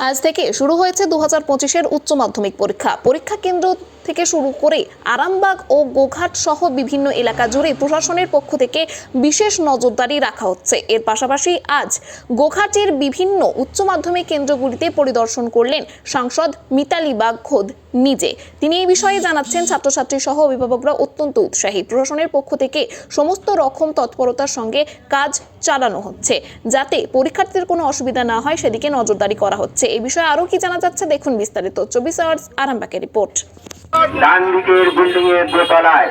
আজ থেকে শুরু হয়েছে দু হাজার পঁচিশের উচ্চ মাধ্যমিক পরীক্ষা। পরীক্ষা কেন্দ্র থেকে শুরু করে আরামবাগ ও গোঘাট সহ বিভিন্ন এলাকা জুড়ে প্রশাসনের পক্ষ থেকে বিশেষ নজরদারি রাখা হচ্ছে। এর পাশাপাশি আজ গোঘাটের বিভিন্ন উচ্চ মাধ্যমিক কেন্দ্রগুলিতে পরিদর্শন করলেন সাংসদ মিতালি বাগ খোদ নিজে। তিনি এই বিষয়ে জানাচ্ছেন, ছাত্রছাত্রী সহ অভিভাবকরা অত্যন্ত উৎসাহী। প্রশাসনের পক্ষ থেকে সমস্ত রকম তৎপরতার সঙ্গে কাজ চালানো হচ্ছে, যাতে পরীক্ষার্থীদের কোনো অসুবিধা না হয়, সেদিকে নজরদারি করা হচ্ছে। এই বিষয়ে আরও কি জানা যাচ্ছে, দেখুন বিস্তারিত। চব্বিশ আওয়ার্স আরামবাগের রিপোর্ট। ডান দিকের বিল্ডিং এর দোতলায়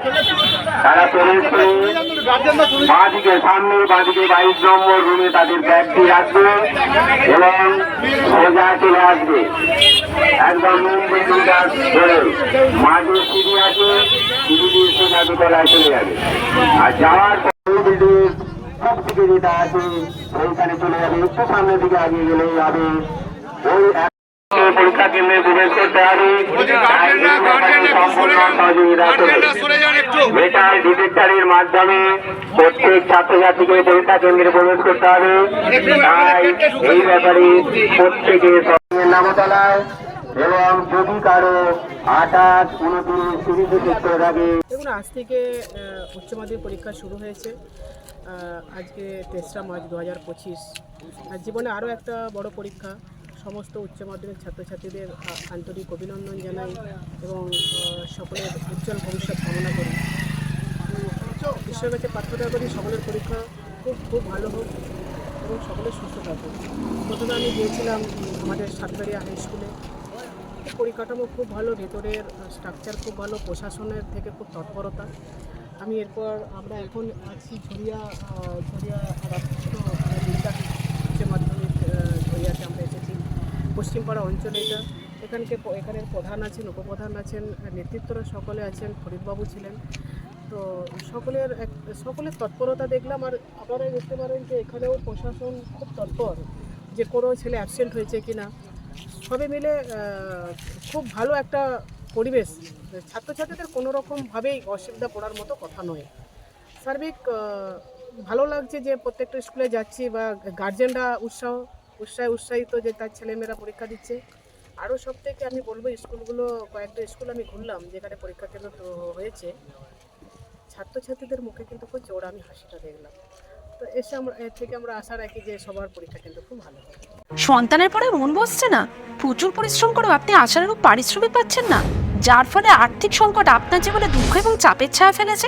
তারা প্রবেশ সামনে বাঁ বাইশ নম্বর রুমে তাদের ব্যাগটি রাখবে এবং সোজা চলে আসবে। একদম মাঝে সিঁড়ি আছে, সিঁড়ি দিয়ে সোজা দোতলায় চলে যাবে। আর যাওয়ার বিল্ডিং সব দিকে যেটা আছে ওইখানে চলে যাবে। একটু সামনের দিকে আগিয়ে গেলেই হবে। ওই পরীক্ষা কেন্দ্রে প্রবেশ করতে হবে। মেটাল ডিটেক্টরের মাধ্যমে প্রত্যেক ছাত্রছাত্রীকে পরীক্ষা কেন্দ্রে প্রবেশ করতে হবে। তাই এই ব্যাপারে প্রত্যেকে নামতলায় এবং যদি কারও আঠাশ উনত্রিশ তিরিশে চেক করে থাকে। দেখুন আজ থেকে উচ্চ মাধ্যমিক পরীক্ষা শুরু হয়েছে। আজকে তেসরা মার্চ দু হাজার পঁচিশ। আর জীবনে আরও একটা বড় পরীক্ষা। সমস্ত উচ্চ মাধ্যমিক ছাত্রছাত্রীদের আন্তরিক অভিনন্দন জানাই এবং সকলের উজ্জ্বল ভবিষ্যৎ কামনা করি। ঈশ্বরের কাছে প্রার্থনা করি সকলের পরীক্ষা খুব খুব ভালো হোক এবং সকলের সুস্থ থাকুক। প্রথমে আমি গিয়েছিলাম আমাদের সাতবাড়িয়া হাই স্কুলে পরিকাঠামো খুব ভালো, ভেতরের স্ট্রাকচার খুব ভালো, প্রশাসনের থেকে খুব তৎপরতা। আমি এরপর আমরা এখন আছি ঝরিয়া রাষ্ট্র বিদ্যা উচ্চ মাধ্যমিক আহ, ঝরিয়াতে আমরা এসেছি পশ্চিমপাড়া অঞ্চল এটা। এখানকে এখানের প্রধান আছেন, উপপ্রধান আছেন, নেতৃত্বরা সকলে আছেন, ফরিদবাবু ছিলেন। তো সকলের এক সকলের তৎপরতা দেখলাম আর আপনারা দেখতে পারেন যে এখানেও প্রশাসন খুব তৎপর যে কোনো ছেলে অ্যাবসেন্ট হয়েছে কি না সবে মিলে খুব ভালো একটা পরিবেশ। ছাত্রছাত্রীদের কোনো রকমভাবেই অসুবিধা পড়ার মতো কথা নয়। সার্বিক ভালো লাগছে যে প্রত্যেকটা স্কুলে যাচ্ছি বা গার্জেনরা উৎসাহ উৎসাহে উৎসাহিত যে তার ছেলেমেয়েরা পরীক্ষা দিচ্ছে। আরও সব থেকে আমি বলব, স্কুলগুলো, কয়েকটা স্কুল আমি ঘুরলাম, যেখানে পরীক্ষা কেন্দ্র হয়েছে। ছাত্রছাত্রীদের মুখে কিন্তু খুব জোর আমি হাসিটা দেখলাম। তো এসে আমরা, এর থেকে আমরা আশা রাখি যে সবার পরীক্ষা কেন্দ্র খুব ভালো হবে। সন্তানের পরে মন বসছে না? প্রচুর পরিশ্রম করেও আপনি আশানুরূপ পারিশ্রমিক পাচ্ছেন না? যার ফলে আর্থিক সংকট আপনার জীবনে দুঃখ এবং চাপের ছায়া ফেলেছে?